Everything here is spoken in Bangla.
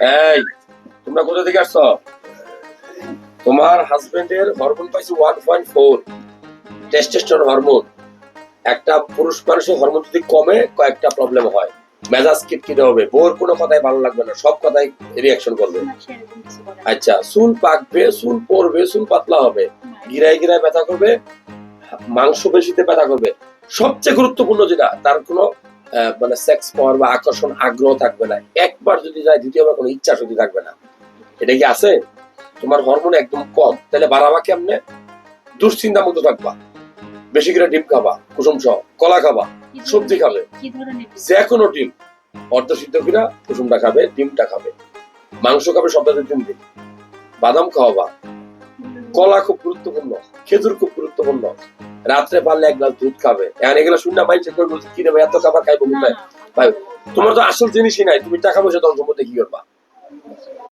এই, তোমরা কোথা থেকে আসছো? তোমার হাজবেন্ডের হরমোন পাইছে one point four testosterone hormone একটা পুরুষ মানুষের হরমোন যদি কমে, কয়েকটা প্রবলেম হয়। মেজাজ কিটকিটে হবে বোর কোনো কথাই ভালো লাগবে না, সব কথাই রিয়াকশন করবে। আচ্ছা চুল পাকবে, চুল পড়বে চুল পাতলা হবে। গিরায় গিরায় ব্যথা করবে, মাংস পেশিতে ব্যথা করবে। সবচেয়ে গুরুত্বপূর্ণ যেটা, তার কোনো মানে সেক্স পাওয়ার বা আকর্ষণ আগ্রহ থাকবে না। একবার যদি যায় দ্বিতীয়বার কোনো ইচ্ছা শক্তি থাকবে না। এটা কি আছে? তোমার হরমোন একদম কম। তাহলে বাড়াবা কেমনে? দুশ্চিন্তা মুক্ত থাকবা। বেশি করে ডিম খাবা কুসুম সহ কলা খাবা সবজি খাবে? যে কোনো ডিম? অর্ধ সিদ্ধ কিনা কুসুমটা খাবে ডিমটা খাবে। মাংস খাবে সপ্তাহে তিন দিন বাদাম খাওয়াবা। কলা খুব গুরুত্বপূর্ণ খেজুর খুব গুরুত্বপূর্ণ। রাত্রে পারলে এক গ্লাস দুধ খাবে। এখন এগুলো শুনে ভাই সে করে বলছি ভাই এত খাবার খাইবো ভাই তোমার তো আসল জিনিসই নাই তুমি টাকা পয়সা তোমার সম্পত্তি কি করবা?